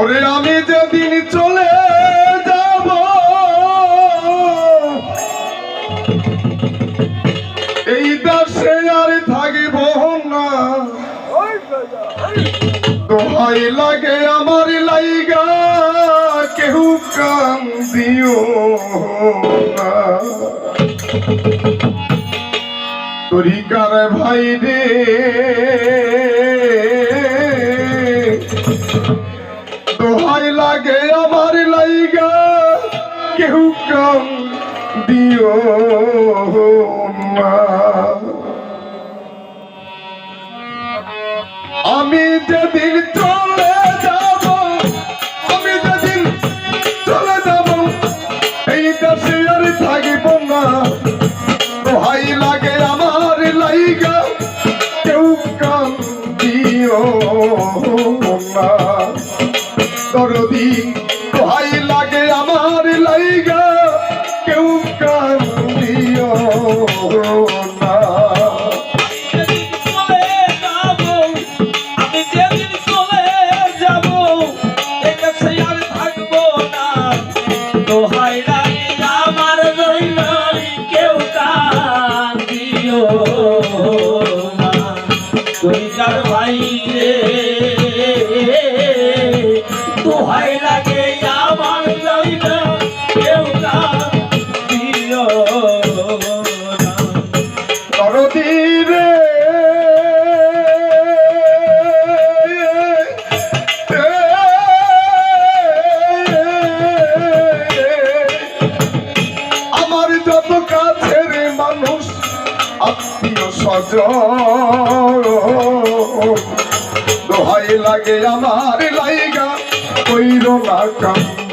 ওরে আমি যেদিন চলে যাব, এই দেশে আর থাকিব না। দোহাই লাগে আমার লাইগা কেউ কাম দিও না। তরিকার ভাই রে যেদিন চলে যাব, আমি যেদিন চলে যাব, এই দেশে আর থাকিব না। দোহাই লাগে আমার লাইগা। তুই যার আত্মীয় স্বজ দোহাই লাগে আমার লাইগা কইর না কান্দ।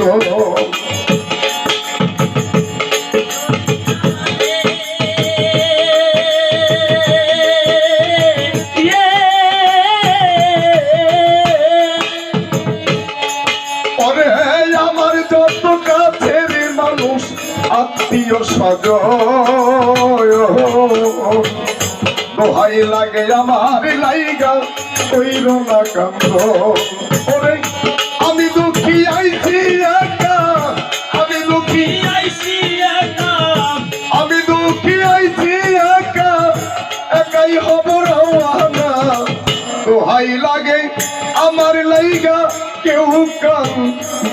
পরে আমার যত কাছের মানুষ আত্মীয় স্বজ দোহাই লাগে আমার লাইগা, কইর না কান্দ। ওরে, আমি দুঃখী আইছি একা। আমি দুঃখী আমি দুঃখী আইছি একা। একাই হব রওয়ানা। দোহাই লাগে আমার লাইগা, কেউ কান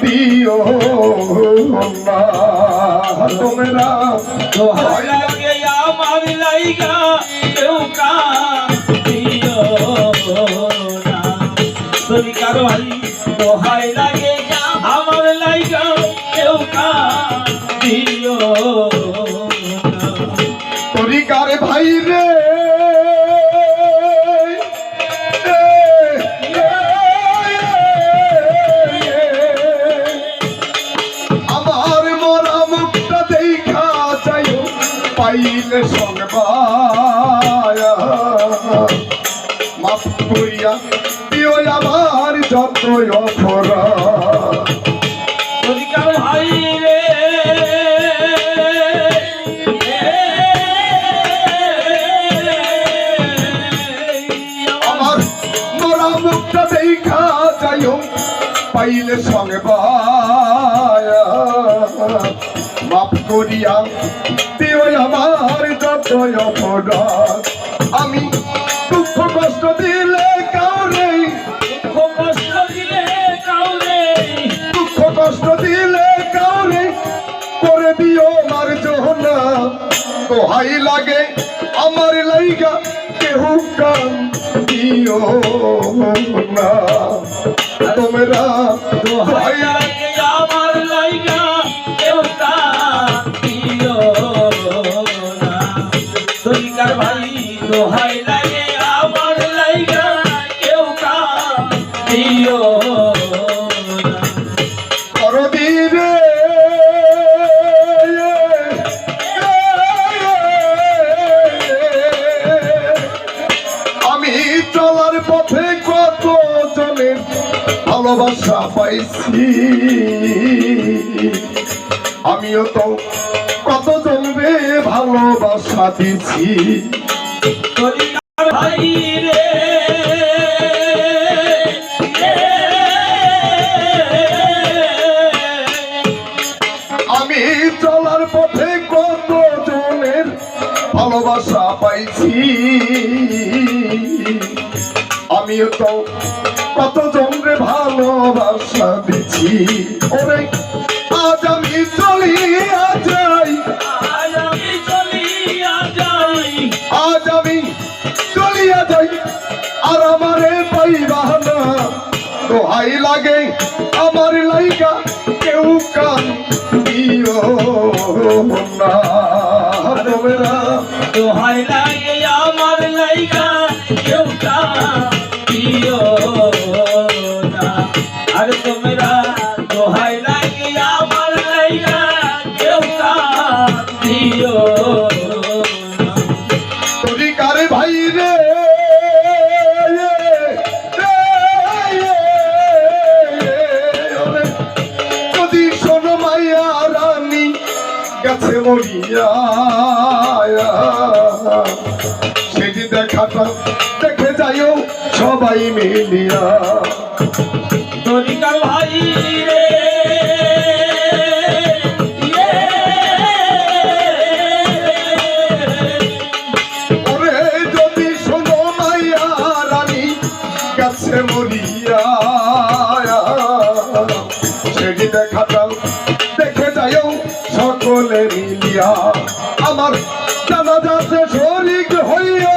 দিও না। তোমরা লাগে আমার লাইগা কেউ কাঁদিও না। তরিকার ভাই দোহাই লাগে আমার লাইগা কেউ কাঁদিও ভাই রে পাইলে সংবাদ মাফ করিয়া দিও আমার যত অপরাধ। তরিকার ভাই রে। আমার মোরা মুখটা দেখা যাইও পাইলে সঙ্গে অপরাধ। আমি দুঃখ কষ্ট দিলে কাউরে। খুব কষ্ট দিলে কাউরে। দুঃখ কষ্ট দিলে কাউরে। করে দিও আমার জোহনা। দোহাই লাগে আমার লাইগা কেহ কান দিও না তোমরা দোহাই ভালোবাসা পাইছি। আমিও তো কত জন্মে ভালোবাসা দিছি। আমি চলার পথে কত জনের ভালোবাসা পাইছি। দিছি। ওরে আজ আমি চলিয়া যাই আজ আমি চলিয়া যাই আজ আমি চলিয়া যাই আর আমারে পাইবা না। দোহাই লাগে আমার লাইকা কেউ কান দিও না। তোমরা দোহাই লাগে আমার লাইগা কেউ দিও না। আর তোমরা দোহাই লাগে, আমার লাইগা কেউ দিও না। কারে ভাই রে? গেছে মরিয়া। সেটি দেখাটা দেখে যাইও। সবাই মিলিয়া। তরিকার ভাই রে। যদি শোনো মাইয়া রানী গেছে সেটি দেখাটা দেখে যাইও সকলে মিলিয়া। আমার জানা যাচ্ছে শরিক হইও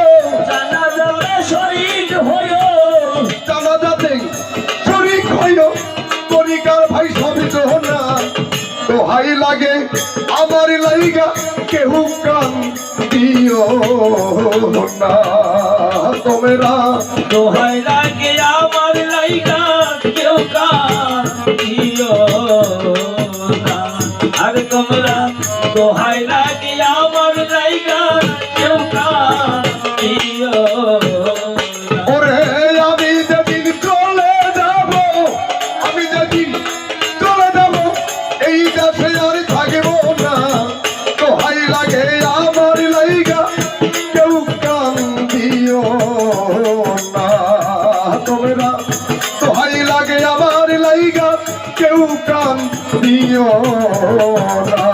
লাগে, আমার লাইগা কেউ কান দিও না। তোমরা দোহাই লাগে, আমার লাইগা কেউ কাঁদিও না। আর তোমরা দোহাই লাগে পাশে আর থাকব না। তোহাই লাগে আমার লাইগা, কেউ কান দিও না। তোমরা তোহাই লাগে আমার লাইগা, কেউ কান দিও না।